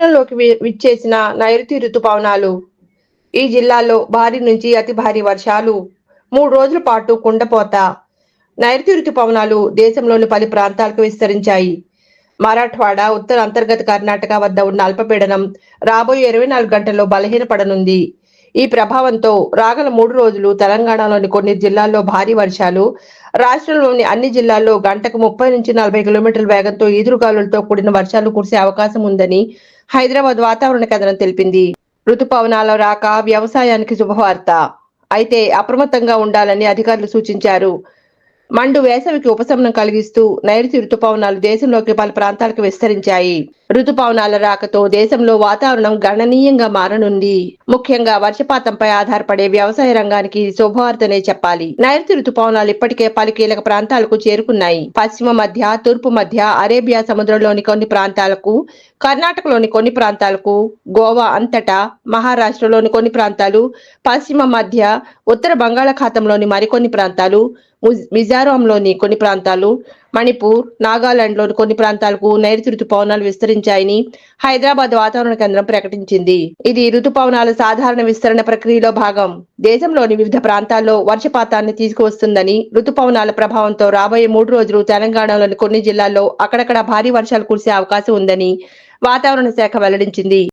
లోకి విచ్చేసిన నైరుతి రుతుపవనాలు ఈ జిల్లాలో భారీ నుంచి అతి భారీ వర్షాలు మూడు రోజుల పాటు కుండపోత. నైరుతి రుతుపవనాలు దేశంలోని పలు ప్రాంతాలకు విస్తరించాయి. మరాఠ్వాడా ఉత్తర అంతర్గత కర్ణాటక వద్ద ఉన్న అల్పపీడనం రాబోయే ఇరవై నాలుగు గంటల్లో బలహీనపడనుంది. ఈ ప్రభావంతో రాగల మూడు రోజులు తెలంగాణలోని కొన్ని జిల్లాల్లో భారీ వర్షాలు రాష్ట్రంలోని అన్ని జిల్లాల్లో గంటకు ముప్పై నుంచి నలభై కిలోమీటర్ల వేగంతో ఈదురుగాలులతో కూడిన వర్షాలు కురిసే అవకాశం ఉందని హైదరాబాద్ వాతావరణ కేంద్రం తెలిపింది. ఋతుపవనాల రాక వ్యవసాయానికి శుభవార్త. అయితే అప్రమత్తంగా ఉండాలని అధికారులు సూచించారు. మండు వేసవికి ఉపశమనం కలిగిస్తూ నైరుతి రుతుపవనాలు దేశంలోకి పలు ప్రాంతాలకు విస్తరించాయి. ఋతుపవనాల రాకతో దేశంలో వాతావరణం గణనీయంగా మారనుంది. ముఖ్యంగా వర్షపాతంపై ఆధారపడే వ్యవసాయ రంగానికి శుభవార్తనే చెప్పాలి. నైరుతి రుతుపవనాలు ఇప్పటికే పలు కీలక ప్రాంతాలకు చేరుకున్నాయి. పశ్చిమ మధ్య తూర్పు మధ్య అరేబియా సముద్రంలోని కొన్ని ప్రాంతాలకు కర్ణాటకలోని కొన్ని ప్రాంతాలకు గోవా అంతటా మహారాష్ట్రలోని కొన్ని ప్రాంతాలు పశ్చిమ మధ్య ఉత్తర బంగాళాఖాతంలోని మరికొన్ని ప్రాంతాలు ముజ్- మిజోరాంలోని కొన్ని ప్రాంతాలు మణిపూర్ నాగాలాండ్లోని కొన్ని ప్రాంతాలకు నైరుతి ఋతుపవనాలు విస్తరించాయని హైదరాబాద్ వాతావరణ కేంద్రం ప్రకటించింది. ఇది ఋతుపవనాల సాధారణ విస్తరణ ప్రక్రియలో భాగం. దేశంలోని వివిధ ప్రాంతాల్లో వర్షపాతాన్ని తీసుకువస్తుందని ఋతుపవనాల ప్రభావంతో రాబోయే మూడు రోజులు తెలంగాణలోని కొన్ని జిల్లాల్లో అక్కడక్కడ భారీ వర్షాలు కురిసే అవకాశం ఉందని వాతావరణ శాఖ వెల్లడించింది.